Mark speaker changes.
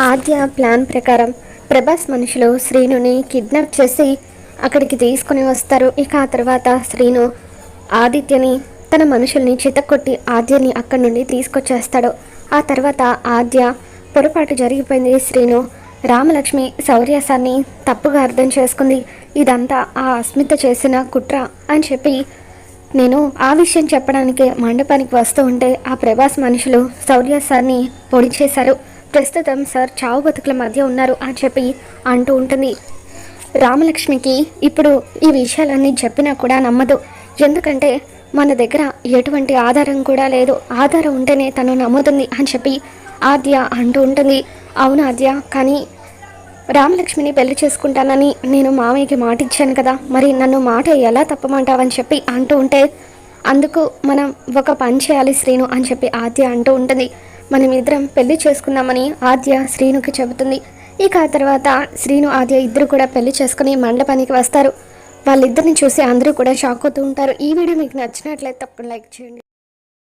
Speaker 1: ఆద్య plan ప్రకారం ప్రభాస్ మనుషులు శ్రీనుని kidnap చేసి అక్కడికి తీసుకుని వస్తారు. ఇక ఆ తర్వాత శ్రీను ఆదిత్యని తన మనుషుల్ని చితక్కొట్టి ఆద్యని అక్కడి నుండి తీసుకొచ్చేస్తాడు. ఆ తర్వాత ఆద్య పొరపాటు జరిగిపోయింది. శ్రీను రామలక్ష్మి శౌర్యాసాన్ని తప్పుగా అర్థం చేసుకుంది. ఇదంతా ఆ అస్మిత చేసిన కుట్ర అని చెప్పి నేను ఆ విషయం చెప్పడానికి మండపానికి వస్తూ ఉంటే ఆ ప్రభాస్ మనుషులు శౌర్యాసాన్ని పొడిచేశారు. పొడి చేశారు ప్రస్తుతం సార్ చావు బతుకుల మధ్య ఉన్నారు అని చెప్పి అంటూ ఉంటుంది. రామలక్ష్మికి ఇప్పుడు ఈ విషయాలన్నీ చెప్పినా కూడా నమ్మదు. ఎందుకంటే మన దగ్గర ఎటువంటి ఆధారం కూడా లేదు. ఆధారం ఉంటేనే తను నమ్ముతుంది అని చెప్పి ఆద్య అంటూ ఉంటుంది. అవును ఆద్య కానీ రామలక్ష్మిని పెళ్ళి చేసుకుంటానని నేను మామయ్యకి మాట ఇచ్చాను కదా. మరి నన్ను మాట ఎలా తప్పమంటావని చెప్పి అంటూ ఉంటే అందుకు మనం ఒక పని చేయాలి శ్రీను అని చెప్పి ఆద్య అంటూ ఉంటుంది. మనం ఇద్దరం పెళ్ళి చేసుకుందామని ఆద్య శ్రీనుకి చెబుతుంది. ఇక ఆ తర్వాత శ్రీను ఆద్య ఇద్దరు కూడా పెళ్ళి చేసుకుని మండపానికి వస్తారు. వాళ్ళిద్దరిని చూసి అందరూ కూడా షాక్ అవుతూ ఉంటారు. ఈ వీడియో మీకు నచ్చినట్లయితే తప్పకుండా లైక్ చేయండి.